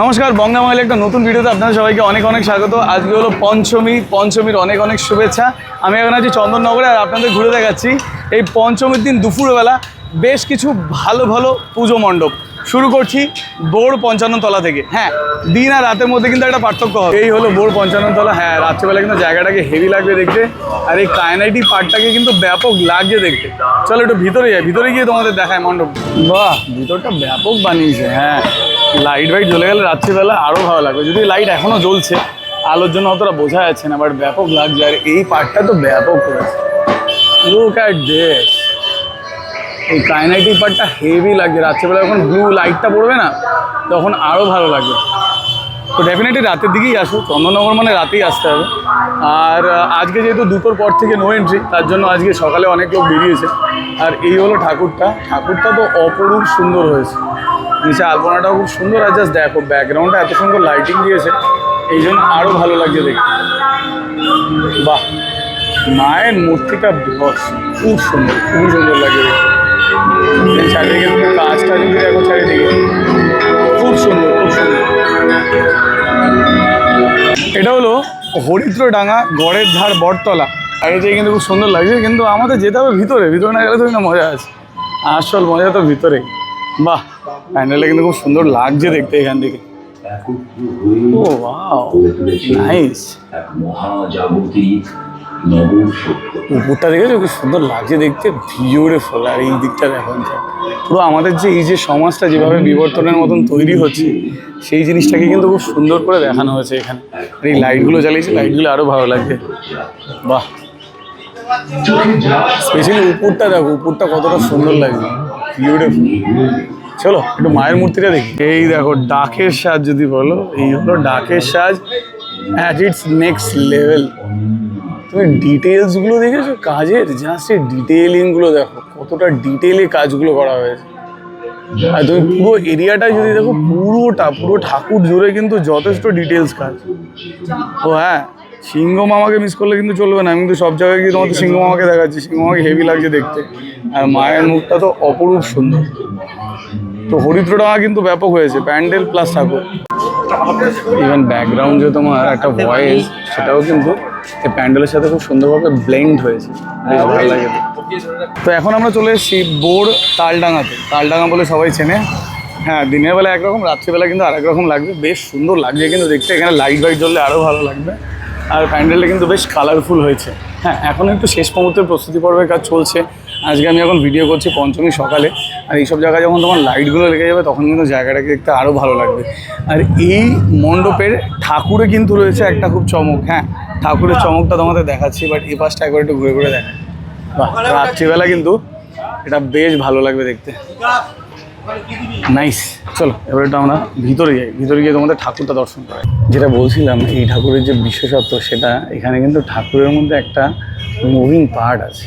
নমস্কার, বঙ্গা বঙ্গামাইলে একটা নতুন ভিডিওতে আপনাদের সবাইকে অনেক অনেক স্বাগত। আজকে হলো পঞ্চমী, পঞ্চমীর অনেক অনেক শুভেচ্ছা। আমি এখন আছি চন্দননগরে আর আপনাদের ঘুরে দেখাচ্ছি এই পঞ্চমীর দিন দুপুরবেলা বেশ কিছু ভালো ভালো পুজো মণ্ডপ। শুরু করছি বোর পঞ্চান্ন তলা থেকে। হ্যাঁ দিন আর রাতের মধ্যে কিন্তু একটা পার্থক্য হবে। এই হলো বোর পঞ্চান্ন তলা। হ্যাঁ রাত্রেবেলা কিন্তু জায়গাটাকে হেভি লাগবে দেখতে। আর এই কায়নাইটি পার্টটাকে কিন্তু ব্যাপক লাগছে দেখতে। চলো একটু ভিতরে যাই। ভিতরে গিয়ে তোমাদের দেখায় মণ্ডপ। বাহ, ভিতরটা ব্যাপক বানিয়েছে। হ্যাঁ লাইট ফাইট জ্বলে গেলে রাত্রিবেলা আরও ভালো লাগবে। যদি লাইট এখনও জ্বলছে, আলোর জন্য অতটা বোঝা যাচ্ছে না বাট ব্যাপক লাগছে। আর এই পার্টটা তো ব্যাপক করেছে লুক অ্যাট দিস এই কাইনাইটিক পার্টটা হেভি লাগছে। রাত্রিবেলা যখন ব্লু লাইটটা পড়বে না, তখন আরও ভালো লাগবে। তো ডেফিনেটলি রাতের দিকেই আসো। চন্দননগর মানে রাতেই আসতে হবে। আর আজকে যেহেতু দুটোর পর থেকে নো এন্ট্রি তার জন্য আজকে সকালে অনেক লোক বেরিয়েছে। আর এই হলো ঠাকুরটা। ঠাকুরটা তো অপরূপ সুন্দর হয়েছে। নিচে আলপনাটাও খুব সুন্দর আর জাস্ট দেখো ব্যাকগ্রাউন্ডটা এত সুন্দর লাইটিং দিয়েছে। এই জন্য আরও ভালো লাগছে দেখতে। বাহ, মায়ের মূর্তিটা বস, খুব সুন্দর খুব সুন্দর লাগে চারিদিকে তুমি কাজটা যদি দেখো চারিদিকে। খুব সুন্দর খুব সুন্দর। এটা হলো হরিদ্রডাঙ্গা গড়ের ধার বটতলা। আর এটা কিন্তু খুব সুন্দর লাগছে, কিন্তু আমাদের যেতে হবে ভিতরে। ভিতরে না গেলে তো না মজা আছে। আসল মজা তো ভিতরে। বাহ প্যান্ডেলটা কিন্তু খুব সুন্দর লাগছে দেখতে এখান থেকে। ও নাইস উপরটা দেখেছ? খুব সুন্দর লাগছে দেখতে বিউটিফুল আর এই দিকটা দেখুন পুরো আমাদের যে, এই যে সমাজটা যেভাবে বিবর্তনের মতন তৈরি হচ্ছে, সেই জিনিসটাকে কিন্তু খুব সুন্দর করে দেখানো হয়েছে এখানে। আর এই লাইটগুলো জ্বালিয়েছে লাইটগুলো আরও ভালো লাগছে বাহ। স্পেশালি উপরটা দেখো, উপরটা কতটা সুন্দর লাগছে। চলো, একটু মায়ের মূর্তিটা দেখি। এই দেখো, ডাকের সাজ যদি বলো, এই হলো ডাকের সাজ অ্যাট ইটস নেক্সট লেভেল তুমি ডিটেলসগুলো দেখেছ? কাজের? জাস্ট এই ডিটেলিংগুলো দেখো, কতটা ডিটেলে কাজগুলো করা হয়েছে। আর তুমি পুরো এরিয়াটা যদি দেখো, পুরোটা, পুরো ঠাকুর জুড়ে কিন্তু যথেষ্ট ডিটেলস কাজ। ও হ্যাঁ সিংহ মামাকে মিস করলে কিন্তু চলবে না। আমি কিন্তু সব জায়গায় গিয়ে তোমাদের সিংহ মামাকে দেখাচ্ছি। সিংহ মামাকে হেভি লাগছে দেখতে। আর মায়ের মুখটা তো অপরূপ সুন্দর। তো হরিদ্রডাঙ্গা কিন্তু ব্যাপক হয়েছে। প্যান্ডেল প্লাস ঠাকুর। ইভেন ব্যাকগ্রাউন্ড যে তোমার একটা ভয়েস সেটাও কিন্তু এই প্যান্ডেলের সাথে খুব সুন্দরভাবে ব্লেন্ড হয়েছে। ভালো লাগে তো এখন আমরা চলে এসেছি বোর তালডাঙ্গাতে। তালডাঙ্গা বলে সবাই চেনে। হ্যাঁ দিনের বেলা একরকম, রাত্রিবেলা কিন্তু আরেক রকম লাগবে। বেশ সুন্দর লাগছে কিন্তু দেখতে। এখানে লাইট ফাইট জ্বললে আরও ভালো লাগবে। আর প্যান্ডেলটা কিন্তু বেশ কালারফুল হয়েছে। হ্যাঁ এখন একটু শেষ মুহূর্তের প্রস্তুতি পর্বের কাজ চলছে। আজকে আমি এখন ভিডিও করছি পঞ্চমী সকালে। আর এইসব জায়গায় যখন তোমার লাইটগুলো লেগে যাবে, তখন কিন্তু জায়গাটাকে দেখতে আরও ভালো লাগবে। আর এই মণ্ডপের ঠাকুরে কিন্তু রয়েছে একটা খুব চমক। হ্যাঁ ঠাকুরের চমকটা তোমাদের দেখাচ্ছি বাট এই পাশটা একবার একটু ঘুরে ঘুরে দেখা রাত্রিবেলা কিন্তু এটা বেশ ভালো লাগবে দেখতে। নাইস চলো, এবার একটু আমরা ভিতরে যাই। ভিতরে গিয়ে তোমাদের ঠাকুরটা দর্শন করাই। যেটা বলছিলাম, এই ঠাকুরের যে বিশেষত্ব সেটা এখানে কিন্তু ঠাকুরের মধ্যে একটা মুভিং পার্ট আছে।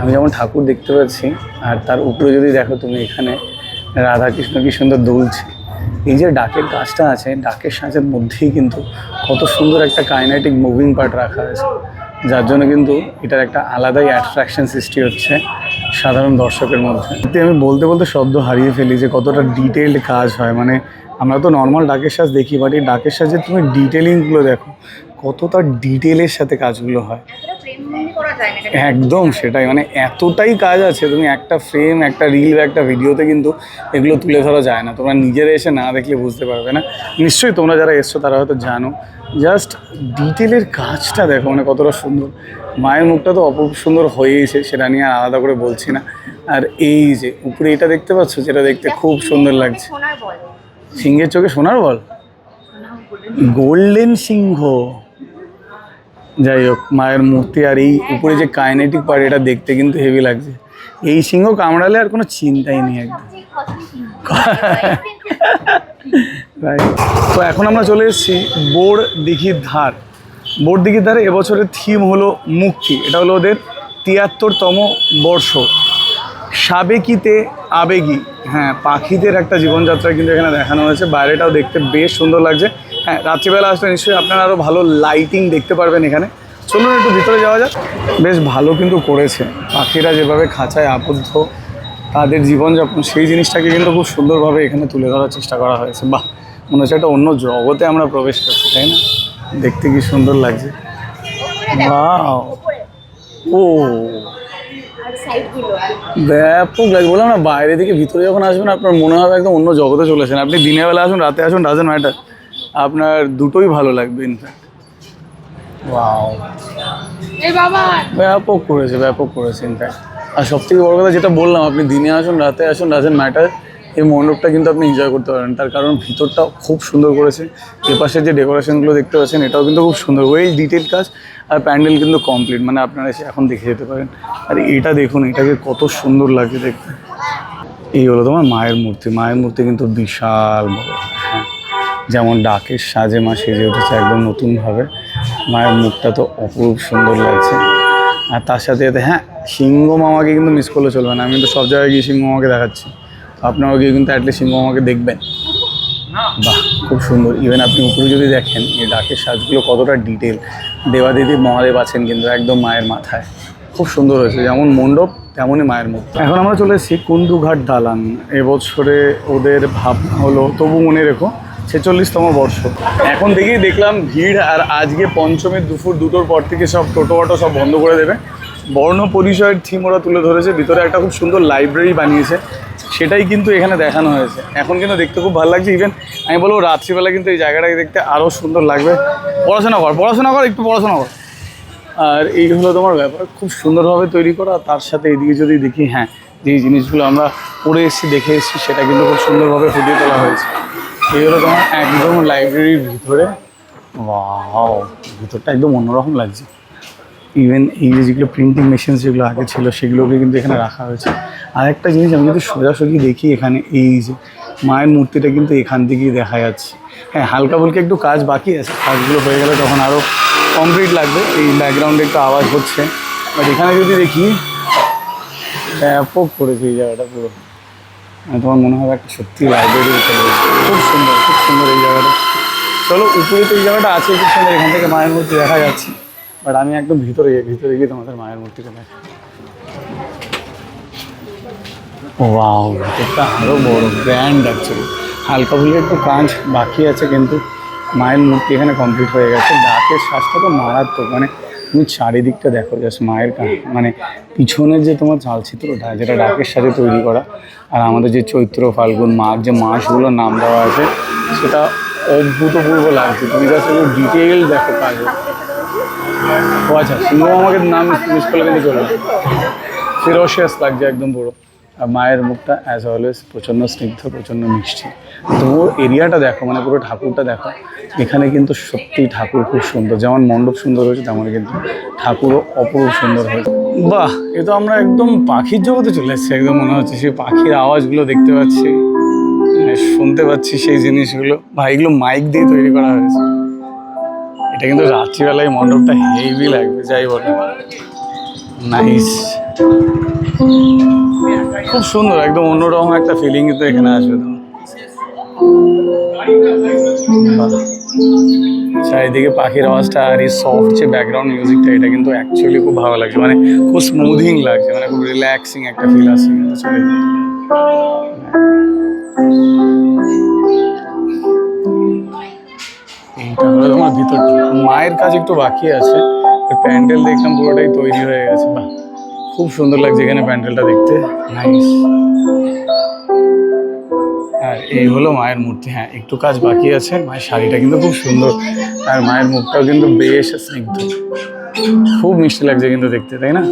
আমি যেমন ঠাকুর দেখতে পাচ্ছি, আর তার উপরে যদি দেখো তুমি এখানে রাধা কৃষ্ণ কি সুন্দর দুলছে। এই যে ডাকের কাজটা আছে, ডাকের সাজের মধ্যেই কিন্তু কত সুন্দর একটা কাইনেটিক মুভিং পার্ট রাখা আছে। যার জন্য কিন্তু এটার একটা আলাদাই অ্যাট্রাকশন সৃষ্টি হচ্ছে সাধারণ দর্শকের মধ্যে। আমি বলতে বলতে শব্দ হারিয়ে ফেলি যে কতটা ডিটেলড কাজ হয়। মানে আমরা তো নর্মাল ডাকের সাজ দেখি বাট এই ডাকের সাজে তুমি ডিটেলিংগুলো দেখো, কতটা ডিটেলের সাথে কাজগুলো হয়। একদম সেটাই মানে এতটাই কাজ আছে তুমি একটা ফ্রেম একটা রিল বা একটা ভিডিওতে কিন্তু এগুলো তুলে ধরা যায় না। তোমরা নিজেরা এসে না দেখলে বুঝতে পারবে না। নিশ্চয়ই তোমরা যারা এসছো তারা হয়তো জানো। জাস্ট ডিটেলের কাজটা দেখো মানে কতটা সুন্দর। মায়ের মুখটা তো অপূর্ব সুন্দর হয়েইছে সেটা নিয়ে আলাদা করে বলছি না। আর এই যে উপরে এটা দেখতে পাচ্ছ যেটা দেখতে খুব সুন্দর লাগছে। সিংহের চোখে সোনার বল? গোল্ডেন সিংহ। যাই হোক, মায়ের মূর্তি আর এই উপরে যে কাইনেটিক পার্ট এটা দেখতে কিন্তু হেভি লাগছে। এই সিংহ কামড়ালে আর কোনো চিন্তাই নেই একদম. তো এখন আমরা চলে এসেছি বোর দিঘির ধার। বোর দিঘির ধারে এবছরের থিম হলো মুক্তি। এটা হলো ওদের তিয়াত্তরতম বর্ষ। সাবেকিতে আবেগী। হ্যাঁ পাখিদের একটা জীবনযাত্রা কিন্তু এখানে দেখানো হয়েছে। বাইরেটাও দেখতে বেশ সুন্দর লাগছে। হ্যাঁ রাত্রিবেলা আসলে নিশ্চয়ই আপনারা আরও ভালো লাইটিং দেখতে পারবেন এখানে। চলুন একটু ভিতরে যাওয়া যাক। বেশ ভালো কিন্তু করেছে। পাখিরা যেভাবে খাঁচায় আবদ্ধ, তাদের জীবনযাপন, সেই জিনিসটাকে কিন্তু খুব সুন্দরভাবে এখানে তুলে ধরার চেষ্টা করা হয়েছে। বাহ, মনে হচ্ছে একটা অন্য জগতে আমরা প্রবেশ করছি, তাই না? দেখতে কি সুন্দর লাগছে। ও! ব্যাপক লাগে বললাম না, বাইরে থেকে ভিতরে যখন আসবেন, আপনার মনে হবে একদম অন্য জগতে চলেছেন আপনি দিনের বেলা আসুন, রাতে আসুন ডাজেন্ট ম্যাটার আপনার দুটোই ভালো লাগবে ইনফ্যাক্ট ওয়াও এই ব্যাপক করেছে ব্যাপক করেছে ইনফ্যাক্ট আর সব থেকে বড় কথা যেটা বললাম আপনি দিনে আসুন রাতে আসুন ডাজেন্ট ম্যাটার এই মণ্ডপটা কিন্তু আপনি এনজয় করতে পারেন। তার কারণ ভিতরটা খুব সুন্দর করেছে। এপাশে যে ডেকোরেশনগুলো দেখতে পাচ্ছেন এটাও কিন্তু খুব সুন্দর। ওয়েল ডিটেল কাজ আর প্যান্ডেল কিন্তু কমপ্লিট মানে আপনারা এসে এখন দেখে যেতে পারেন। আর এটা দেখুন এটাকে কত সুন্দর লাগছে দেখতে। এই হলো তোমার মায়ের মূর্তি। মায়ের মূর্তি কিন্তু বিশাল বড়। হ্যাঁ। যেমন ডাকের সাজে মা সেজে উঠেছে, একদম নতুনভাবে মায়ের মুখটা তো অপরূপ সুন্দর লাগছে। আর তার সাথে সাথে হ্যাঁ সিংহ মামাকে কিন্তু মিস করলে চলবে না। আমি কিন্তু সব জায়গায় গিয়ে সিংহ মামাকে দেখাচ্ছি। আপনারাও গিয়ে কিন্তু অ্যাটলিস্ট সিংহ মামাকে দেখবেন। বাহ, খুব সুন্দর। ইভেন আপনি উপরে যদি দেখেন, এই ডাকের সাজগুলো কতটা ডিটেল দেবাদিদি মহাদেব আছেন কিন্তু একদম মায়ের মাথায়। খুব সুন্দর হয়েছে। যেমন মণ্ডপ, তেমনই মায়ের মুখ। এখন আমরা চলে এসেছি কুন্দুঘাট দালান। এবছরে ওদের ভাবনা হলো, তবু মনে রেখো ছেচল্লিশতম বর্ষ। এখন দেখেই দেখলাম ভিড় আর আজকে পঞ্চমীর দুপুর দুটোর পর থেকে সব টোটো অটো সব বন্ধ করে দেবে। বর্ণ পরিচয়ের থিম ওরা তুলে ধরেছে, ভিতরে একটা খুব সুন্দর লাইব্রেরি বানিয়েছে, সেটাই কিন্তু এখানে দেখানো হয়েছে। এখন কিন্তু দেখতে খুব ভালো লাগছে ইভেন আমি বলব রাত্রিবেলা কিন্তু এই জায়গাটাকে দেখতে আরও সুন্দর লাগবে। পড়াশোনা কর পড়াশোনা কর, একটু পড়াশোনা কর। আর এই হলো তোমার ব্যাপার, খুব সুন্দরভাবে তৈরি করা, তার সাথে এদিকে যদি দেখি হ্যাঁ যে জিনিসগুলো আমরা পড়ে এসেছি, দেখে এসেছি, সেটা কিন্তু খুব সুন্দরভাবে ফুটিয়ে তোলা হয়েছে। এই হলো তোমার একদম লাইব্রেরির ভিতরে। ওয়াও ভিতরটা একদম অন্যরকম লাগছে। ইভেন এই যেগুলো প্রিন্টিং মেশিন যেগুলো আগে ছিল, সেগুলোকে কিন্তু এখানে রাখা হয়েছে। আর একটা জিনিস আমি কিন্তু সোজাসুজি দেখি এখানে, এই যে মায়ের মূর্তিটা কিন্তু এখান থেকেই দেখা যাচ্ছে। হ্যাঁ হালকা ফুলকা একটু কাজ বাকি আছে। কাজগুলো হয়ে গেলে তখন আরও কমপ্লিট লাগবে। এই ব্যাকগ্রাউন্ডে একটু আওয়াজ হচ্ছে। বাট এখানে যদি দেখি, ব্যাপক করেছে এই জায়গাটা পুরো। তোমার মনে হবে একটা সত্যি লাইব্রেরি খুব সুন্দর খুব সুন্দর এই জায়গাটা। চলো, উপরে তো এই জায়গাটা আছে, খুব সুন্দর। এখান থেকে মায়ের মূর্তি দেখা যাচ্ছে। বাট আমি একদম ভিতরে গিয়ে ভিতরে গিয়ে তোমাদের মায়ের মূর্তিটা দেখা ওয়াও ভিতরটা আরও বড় গ্র্যান্ড অ্যাকচুয়ালি হালকা ফুলকা একটু কাঁচ বাকি আছে, কিন্তু মায়ের মূর্তি এখানে কমপ্লিট হয়ে গেছে। ডাকের শ্বাসটা তো মারাত্মক মানে তুমি চারিদিকটা দেখো জাস্ট মায়ের মানে পিছনের যে তোমার চালচিত্রটা, যেটা ডাকের সাথে তৈরি করা, আর আমাদের যে চৈত্র ফাল্গুন মাঘ, যে মাসগুলোর নাম দেওয়া আছে, সেটা অভূতপূর্ব লাগছে। তুমি জাস্ট একটু ডিটেল দেখো কাজে। ও আচ্ছা সিংহ আমাকে নাম মিস করলে কিন্তু চলবে ফিরোশিয়াস লাগছে একদম আর মায়ের মুখটা অ্যাজ অলওয়েজ প্রচণ্ড স্নিগ্ধ প্রচণ্ড মিষ্টি। তো এরিয়াটা দেখো মানে পুরো ঠাকুরটা দেখো, এখানে কিন্তু সত্যি ঠাকুর খুব সুন্দর। যেমন মণ্ডপ সুন্দর হয়েছে, তেমন কিন্তু ঠাকুরও অপরূপ সুন্দর হয়েছে। বাহ! এ তো আমরা একদম পাখির জগতে চলে এসেছি, একদম মনে হচ্ছে সেই পাখির আওয়াজগুলো দেখতে পাচ্ছি। মানে শুনতে পাচ্ছি সেই জিনিসগুলো। ভাই এগুলো মাইক দিয়ে তৈরি করা হয়েছে। এটা কিন্তু রাত্রিবেলায় মণ্ডপটা হেভি লাগবে, যাই বলো। নাইস খুব সুন্দর, একদম অন্যরকম একটা ফিলিং তো এখানে আসবে চারিদিকে পাখির আওয়াজটা আর এই সফট যে ব্যাকগ্রাউন্ড মিউজিকটা এটা কিন্তু অ্যাকচুয়ালি খুব ভালো লাগছে। মানে খুব স্মুথিং লাগছে মানে খুব রিল্যাক্সিং একটা ফিল আসছে কিন্তু মায়ের কাজ একটু বাকি আছে প্যান্ডেল দেখলাম পুরোটাই তৈরি হয়ে গেছে, বাহ। খুব সুন্দর লাগছে এখানে প্যান্ডেলটা দেখতে। নাইস আর এই হলো মায়ের মূর্তি হ্যাঁ একটু কাজ বাকি আছে। মায়ের শাড়িটা কিন্তু খুব সুন্দর। আর মায়ের মুখটাও কিন্তু বেশ স্নিগ্ধ। খুব মিষ্টি লাগছে কিন্তু দেখতে, তাই না.